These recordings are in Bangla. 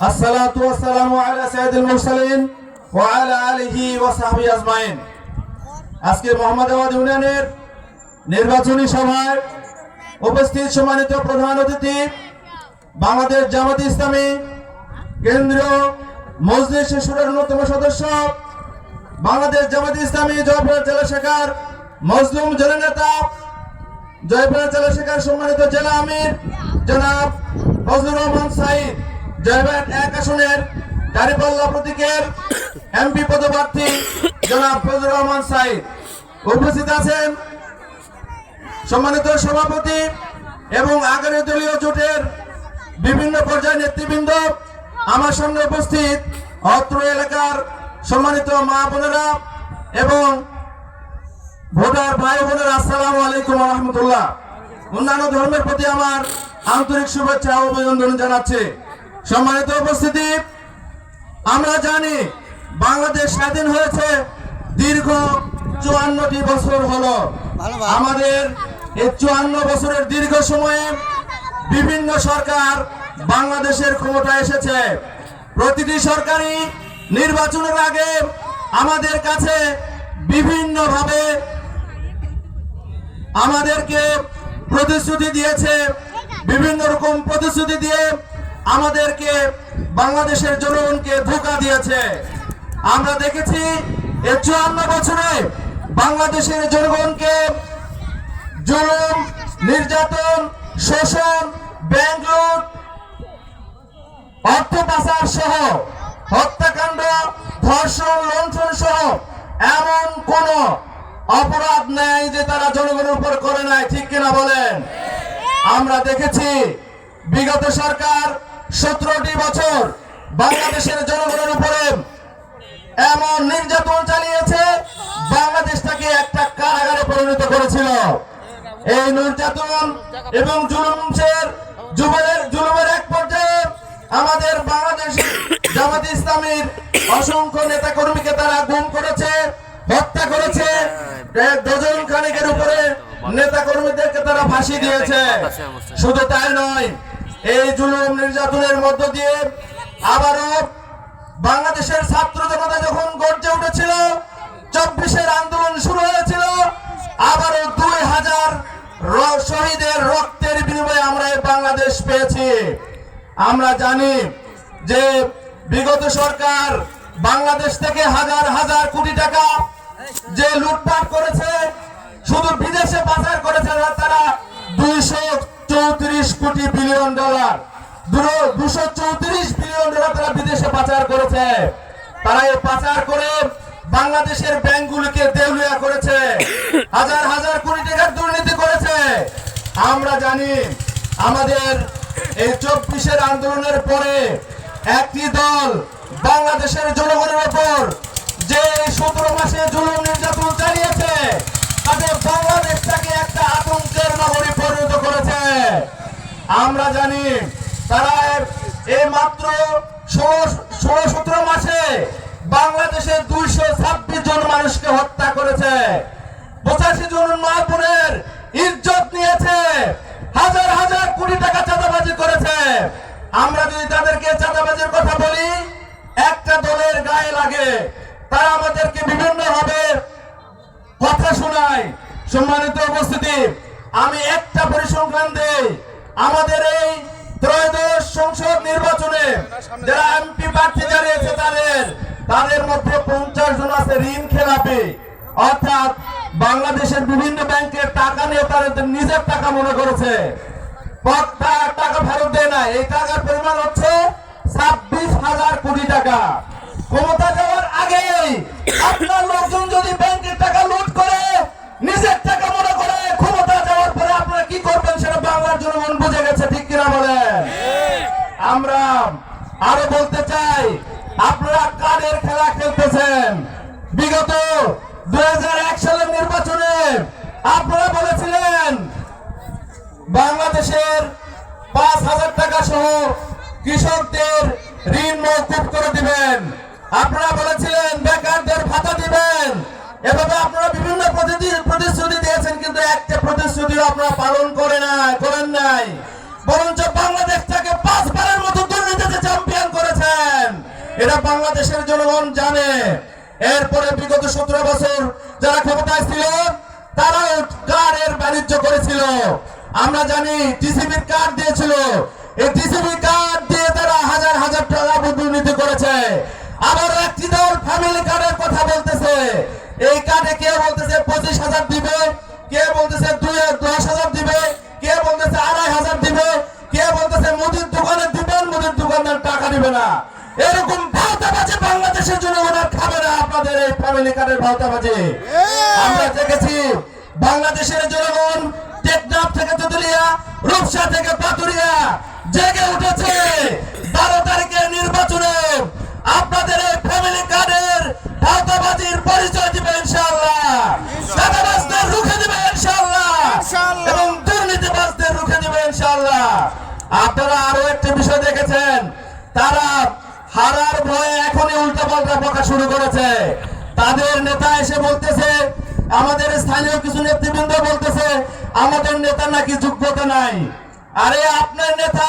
الصلاة والسلام على سيد المرسلين وعلى آله وصحبه أجمعين আজকে মোহাম্মদাবাদ ইউনিয়নের নির্বাচনী সভায় উপস্থিত সম্মানিত প্রধান অতিথি বাংলাদেশ জামাত ইসলামী কেন্দ্রীয় মজলিস সুরের অন্যতম সদস্য বাংলাদেশ জামাত ইসলামী জয়পুর জেলা শাখার মজলুম জননেতা জয়পুর জেলা শাখার সম্মানিত জেলা আমির জনাব ফজলুর রহমান সাইদ প্রতীকের এমপি পদপ্রার্থী রহমান উপস্থিত আছেন সম্মানিত সভাপতি এবং আগামী দলীয় জোটের বিভিন্ন পর্যায়ের নেতৃবৃন্দ। আমার সামনে উপস্থিত অত্র এলাকার সম্মানিত মা বোনেরা এবং ভোটার ভাই বোনেরা, আসসালামু আলাইকুম রহমতুল্লাহ। অন্যান্য ধর্মের প্রতি আমার আন্তরিক শুভেচ্ছা অভিনন্দন জানাচ্ছি। সম্মানিত উপস্থিতি, আমরা জানি বাংলাদেশ স্বাধীন হয়েছে দীর্ঘ চুয়ান্নটি বছর হলো। আমাদের এই চুয়ান্ন বছরের দীর্ঘ সময়ে বিভিন্ন সরকার বাংলাদেশের ক্ষমতা এসেছে। প্রতিটি সরকারি নির্বাচনের আগে আমাদের কাছে বিভিন্নভাবে আমাদেরকে প্রতিশ্রুতি দিয়েছে, বিভিন্ন রকম প্রতিশ্রুতি দিয়ে আমাদেরকে বাংলাদেশের জনগণকে ধোকা দিয়েছে। আমরা দেখেছি এই চুয়ান্ন বছরে বাংলাদেশের জনগণকে জুলুম, নির্যাতন, শোষণ, ব্যাংক লুট, অর্থ পাচার সহ, হত্যাকাণ্ড, ধর্ষণ লঞ্চন সহ এমন কোন অপরাধ নেই যে তারা জনগণের উপর করে নাই। ঠিক কিনা বলেন? আমরা দেখেছি বিগত সরকার সতেরোটি বছর বাংলাদেশের জনগণের উপরে এমন নির্যাতন চালিয়েছে, বাংলাদেশ বাংলাদেশটাকে একটা কারাগারে পরিণত করেছিল। এই নির্যাতন এবং জুলুমের জুলুমের এক পর্যায়ে আমাদের বাংলাদেশ জামাত ইসলামীর অসংখ্য নেতা কর্মীকে তারা গুম করেছে, হত্যা করেছে ডজন খানিকের উপরে নেতা কর্মীদেরকে তারা ফাঁসি দিয়েছে। শুধু তাই নয় এই জুলুম নির্যাতনের মধ্য দিয়ে আবারও বাংলাদেশের ছাত্র জনতা যখন গর্জে উঠেছিল, চব্বিশের আন্দোলন শুরু হয়েছিল, আবারও দুই হাজার শহীদের রক্তের বিনিময়ে আমরা বাংলাদেশ পেয়েছি। আমরা জানি যে বিগত সরকার বাংলাদেশ থেকে হাজার হাজার কোটি টাকা যে লুটপাট করেছে, শুধু বিদেশে পাচার করেছে তারা দুইশো চৌত্রিশ কোটি বিলিয়ন ডলার দুশো চৌত্রিশ বিলিয়ন ডলার তারা বিদেশে পাচার করেছে। তারা এই পাচার করে বাংলাদেশের ব্যাংকগুলিকে দেউলিয়া করেছে। হাজার হাজার কোটি টাকার দুর্নীতি করেছে। আমরা জানি আমাদের এই চব্বিশের আন্দোলনের পরে একটি দল বাংলাদেশের জনগণের ওপর যে সতেরো মাসে জুলুম নির্যাতন চালিয়েছে তাদের বাংলাদেশটাকে একটা আতঙ্কের নগরী পরিণত আমরা জানি তারা এই মাত্র ষোলো সতেরো মাসে বাংলাদেশের দুইশো ছাব্বিশ জন মানুষকে হত্যা করেছে। পঁচাশি জন মা বোনের ইজ্জত নিয়েছে। হাজার হাজার কোটি টাকা চাঁদাবাজি করেছে। আমরা যদি তাদেরকে চাঁদাবাজির কথা বলি, একটা দলের গায়ে লাগে। তারা আমাদেরকে বিভিন্ন ভাবে কথা শোনায়। সম্মানিত উপস্থিতি, আমি একটা পরিসংখ্যান দেই। আমাদের এই ত্রয়োদশ সংসদ নির্বাচনে যারা এমপি প্রার্থী দাঁড়িয়েছে তাদের তাদের মধ্যে পঞ্চাশ জন আছে ঋণ খেলাপি। অর্থাৎ বাংলাদেশের বিভিন্ন ব্যাংকের টাকা নিয়ে তাদের নিজের টাকা মনে করেছে। টাকা ফেরত দেয় না। এই টাকার পরিমাণ হচ্ছে ছাব্বিশ হাজার কোটি টাকা। ক্ষমতা যাওয়ার আগেই আপনার লোকজন যদি ব্যাংকের টাকা লুট করে, নিজের টাকা মনে করে, ক্ষমতা কি করবেন সেটা বাংলার জনগণ বুঝে গেছে ঠিক কিনা বলেন? আমরা আরও বলতে চাই আপনারা কাদের খেলা খেলতেছেন? বিগত দুই সালের নির্বাচনে আপনারা বলেছিলেন বাংলাদেশের পাঁচ হাজার টাকা সহ কৃষকদের ঋণ মৌকুব করে দিবেন। আপনারা বলেছিলেন বেকারদের ভাতা দিবেন। এভাবে আপনারা পালন করে না করেন নাই। বরঞ্চ বাংলাদেশটাকে পাঁচবারের মতো দুর্নীতিতে চ্যাম্পিয়ন করেছে এটা বাংলাদেশের জনগণ জানে। এরপরে বিগত সতেরো বছর যারা ক্ষমতায় ছিল, তারাও কার্ডের বাণিজ্য করেছিল? আমরা জানি টিসিবির কার্ড দিয়েছিল। এই টিসিবি কার্ড দিয়ে তারা হাজার হাজার টাকা দুর্নীতি করেছে। আবার একটি দল ফ্যামিলি কার্ডের কথা বলতেছে। এই কার্ডে কে বলতেছে পঁচিশ হাজার দিবে। কে বলতেছে দুই দশ হাজার দিবে? কে বলতেছে আড়াই হাজার দিবে? কে বলতেছে মুদির দোকানে দিবেন মুদির দোকানদার টাকা দিবে না। এরকম ভাওতাবাজি বাংলাদেশের জনগণ আর খাবে না আপনাদের এই ফ্যামিলি কার্ডের ভাওতাবাজি। আমরা দেখেছি বাংলাদেশের জনগণ টেকনাফ থেকে তুতুলিয়া রূপসা থেকে পাতুরিয়া জেগে উঠেছে বারো তারিখের নির্বাচনে। আপনাদের এই ফ্যামিলি কার্ডের ভাওতাবাজির পরিচয় দিবে ইনশাআল্লাহ। দেখেছেন তারা হারার ভয়ে এখনই উল্টাপাল্টা বকা শুরু করেছে। তাদের নেতা এসে বলতেছে, আমাদের স্থানীয় কিছু নেতৃবৃন্দ বলতেছে, আমাদের নেতা নাকি যোগ্যতা নাই। আরে আপনার নেতার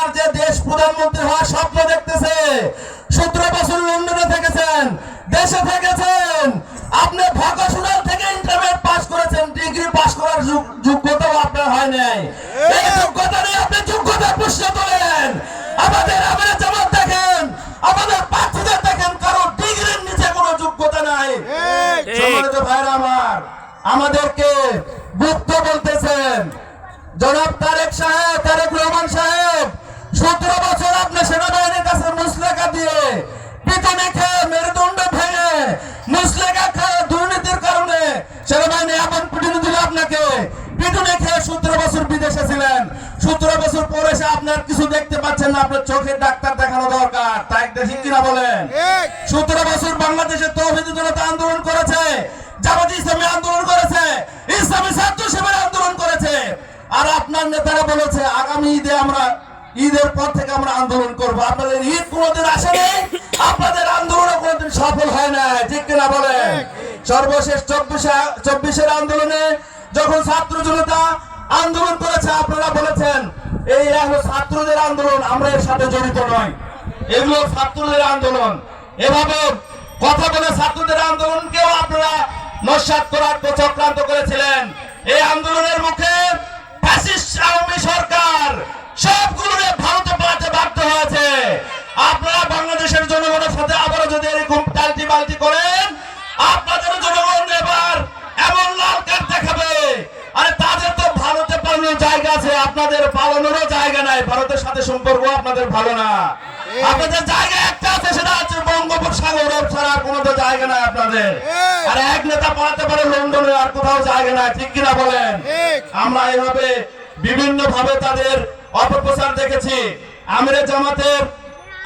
ভাইরা আমার আমাদেরকে গুপ্ত বলতেছেন। জনাব তারেক সাহেব তারেক রহমান সাহেব সতেরো বছর আপনি সেনাবাহিনীর কাছে মুসলেখা দিয়ে পিটনে খেয়ে মেরুদণ্ড ভেঙে মুসলেখা খেয়ে দুর্নীতির কারণে সেনাবাহিনী এমন পিটুনি দিল আপনাকে। পিটুনে খেয়ে সতেরো বছর বিদেশে ছিলেন। সতেরো বছর পরে এসে আপনার কিছু দেখতে পাচ্ছেন না আপনার চোখের ডাক্তার দেখানো দরকার। তাই দেখি কিনা বলেন। সতেরো বছর বাংলাদেশের তৌহিদ জনতা আন্দোলন করেছে। জামাতি ইসলামী আন্দোলন করেছে, ইসলামী ছাত্র শিবির আন্দোলন করেছে, আর আপনার নেতারা বলেছে, আগামী ঈদে আমরা, ঈদের পর থেকে আমরা আন্দোলন করব। আপনাদের ঈদ কোনোদিন আসেনি আপনাদের আন্দোলনে কোনোদিন সফল হয় না ঠিক কিনা বলেন? সর্বশেষ চব্বিশে, চব্বিশের আন্দোলনে যখন ছাত্র জনতা আন্দোলন করেছে, আপনারা বলেছেন, এই হলো ছাত্রদের আন্দোলন আমরা এর সাথে জড়িত নয় এগুলো ছাত্রদের আন্দোলন। এভাবে কথা বলে ছাত্রদের আন্দোলনকেও আপনারা নস্বাত করার চক্রান্ত করেছিলেন। এই আন্দোলনের মুখে ফ্যাসিস্ট আওয়ামী সরকার সবগুলো ভারতে পাঠাতে বাধ্য হয়েছে। আপনারা বাংলাদেশের জনগণের সাথে আবারও যদি এরকম টালটি বালটি করেন, আপনাদের জনগণ এবার এমন লাল কার্ড দেখাবে। আরে তাদের তো ভারতে পালানোর জায়গা আছে, আপনাদের পালানোরও জায়গা নাই। ভারতের সাথে সম্পর্ক আপনাদের ভালো না। আপনাদের জায়গা একটা আছে সেটা হচ্ছে বঙ্গোপসাগর। ছাড়া কোনো তো জায়গা নাই আপনাদের। আর এক নেতা পালাতে পারে লন্ডনে আর কোথাও জায়গা নাই ঠিক কিনা বলেন? আমরা বিভিন্ন ভাবে তাদের অপপ্রচার দেখেছি। আমিরে জামাতের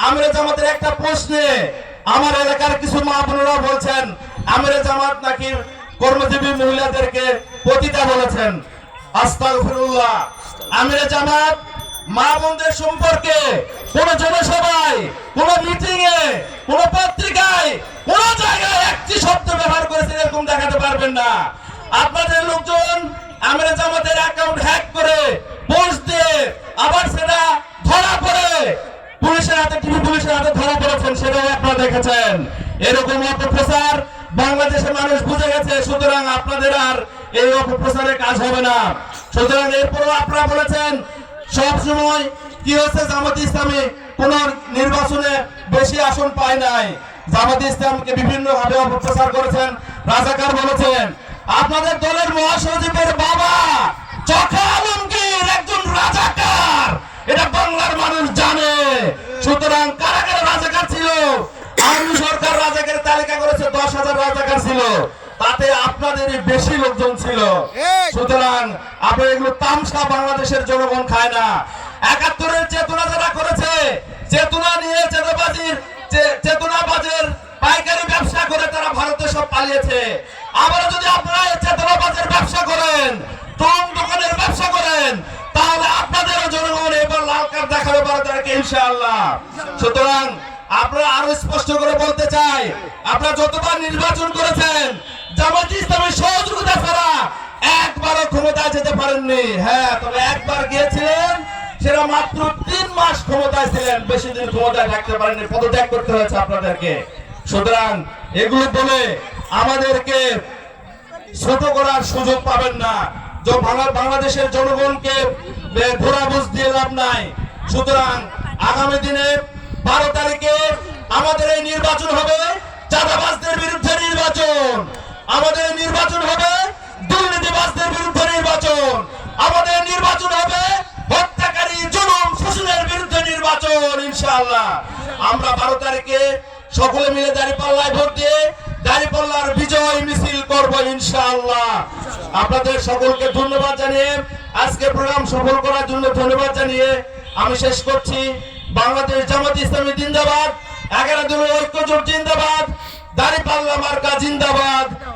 আমিরে জামাতের একটা প্রশ্নে আমার এলাকার কিছু মা বোনেরা বলছেন আমিরে জামাত নাকি কর্মজীবী মহিলাদেরকে পতিতা বলেছেন। আস্তাগফিরুল্লাহ। আমিরে জামাত মা বোনদের সম্পর্কে, কোন জনসভায়, কোন মিটিং এ কোন পত্রিকায়, কোন জায়গায় একটি শব্দ ব্যবহার করেছেন এরকম দেখাতে পারবেন না। আপনাদের লোকজন আমিরে জামাতের অ্যাকাউন্ট হ্যাক করে পোস্ট দিয়ে আবার সেটা ধরা পড়ে। পুলিশের হাতে টিভি পুলিশের হাতে ধরা পড়েছেন, সেটাও আপনারা দেখেছেন। এরকম অপপ্রচার বাংলাদেশের মানুষ বুঝে গেছে, সুতরাং আপনাদের আর এই অপপ্রচারের কাজ হবে না। সুতরাং এরপরও আপনারা বলেছেন সব সময় কি হচ্ছে জামাত ইসলামী কোন নির্বাচনে বেশি আসন পায় নাই। জামাত ইসলামকে বিভিন্ন ভাবে অপপ্রচার করেছেন। রাজাকার বলেছেন, আপনাদের দলের মহাসচিবের বাবা চোখে আলমগীর একজন রাজাকার। এটা বাংলার মানুষ জানে। সুতরাং কারা কারা রাজাকার ছিল। আওয়ামী সরকার রাজাকারের তালিকা করেছে, দশ হাজার রাজাকার ছিল। তাতে আপনাদেরই বেশি লোকজন ছিল। সুতরাং আপনার এগুলো তামসা বাংলাদেশের জনগণ খায় না। একাত্তরের চেতনা যারা করেছে চেতনা নিয়ে চেতনাবাজির চেতনাবাজের পাইকারি ব্যবসা করে তারা ভারতে সব পালিয়েছে। আবার যদি আপনারা চেতনাবাজের ব্যবসা করেন টং দোকানের ব্যবসা করেন তাহলে আপনাদের জনগণ এবার লাল কার্ড দেখাবে ভারত তাদেরকে ইনশাআল্লাহ। সুতরাং আপনারা আরও স্পষ্ট করে বলতে চাই আপনারা যতবার নির্বাচন করেছেন জামাত ইসলামের সহযোগিতা ছাড়া একবারও ক্ষমতায় যেতে পারেননি। হ্যাঁ তবে একবার গিয়েছিলেন, সেটা মাত্র তিন মাস ক্ষমতায় ছিলেন, বেশি দিন ক্ষমতায় থাকতে পারেনি পদত্যাগ করতে হয়েছে আপনাদেরকে। সুতরাং এগুলো বলে আমাদেরকে ছোট করার সুযোগ পাবেন না। বাংলাদেশের জনগণকে ঘোরা বুঝ দিয়ে লাভ নাই। সুতরাং আগামী দিনে বারো তারিখে আমাদের এই নির্বাচন হবে, চাঁদাবাজদের বিরুদ্ধে নির্বাচন। আমাদের নির্বাচন হবে দুর্নীতিবাজদের বিরুদ্ধে নির্বাচন। আমাদের নির্বাচন হবে হত্যাকারী জুলুম শোষণের বিরুদ্ধে নির্বাচন, ইনশাআল্লাহ। আমরা বারো তারিখে সকলে মিলে দাঁড়িপাল্লায় ভোট দিয়ে দাঁড়িপাল্লার বিজয় মিছিল করব, ইনশাআল্লাহ। আপনাদের সকলকে ধন্যবাদ জানিয়ে আজকে প্রোগ্রাম সফল করার জন্য ধন্যবাদ জানিয়ে আমি শেষ করছি। বাংলাদেশ জামাত ইসলামী জিন্দাবাদ, এগারো দিনের ঐক্য জোট জিন্দাবাদ, দাঁড়িপাল্লা মার্কা জিন্দাবাদ।